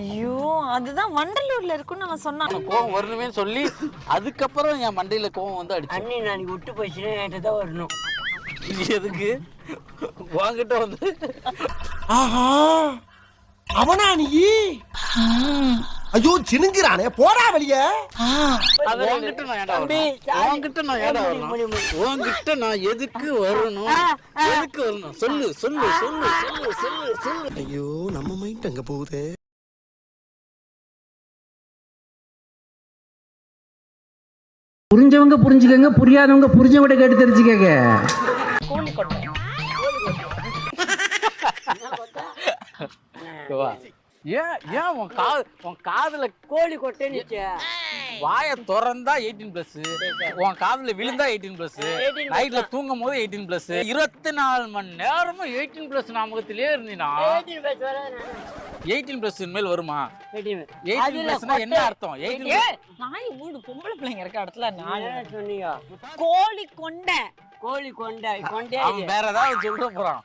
ஐயோ அதுதான் வண்டலூர்ல இருக்குன்னு அவன் சொன்னான் கோவம் வரணுமே சொல்லி அதுக்கப்புறம் என் மண்டையில கோவம் வந்து அடிச்சு. அண்ணி நாளைக்கு விட்டு போச்சுன்னா என்கிட்ட தான் வரணும். எதுக்கு? உன்கிட்ட வந்து ஆஹா அவனா நீ? ஐயோ சினுங்கிறானே போடா வெளிய. உன்கிட்ட நான் தம்பி, வரணும்? உன்கிட்ட நான் முடி, வரணும்? உன்கிட்ட நான் எதுக்கு வரணும்? எதுக்கு வரணும்? சொல்லு சொல்லு சொல்லு சொல்லு சொல்லு சொல்லு. ஐயோ நம்ம மைண்ட் அங்க போகுதே. புரிஞ்சவங்க புரிஞ்சுக்கங்க புரியாதவங்க புரிஞ்சவங்க கேட்டு தெரிஞ்சுக்கங்க. கோழி ஏன் ஏன் உன் காது உன் காதுல கோழி கொட்டை நிச்சய வாயை திறந்தா எயிட்டீன் பிளஸ் உன் காதுல விழுந்தா எயிட்டீன் பிளஸ் நைட்ல தூங்கும் போது எயிட்டீன் பிளஸ் இருபத்தி நாலு மணி நேரமும் எயிட்டீன் பிளஸ் ஞாபகத்திலே இருந்தீனா? எயிட்டீன் பிளஸ் மேல் வருமா? எயிட்டீன் பிளஸ்னா என்ன அர்த்தம்? எயிட்டீன் நாய் வீடு பொம்பளை பிள்ளைங்க இருக்க இடத்துல நான் சொன்னீங்க? கோழி கொண்டை. கோழி கொண்டை கொண்டே அவன் வேற ஏதாவது சொல்ற போறான்.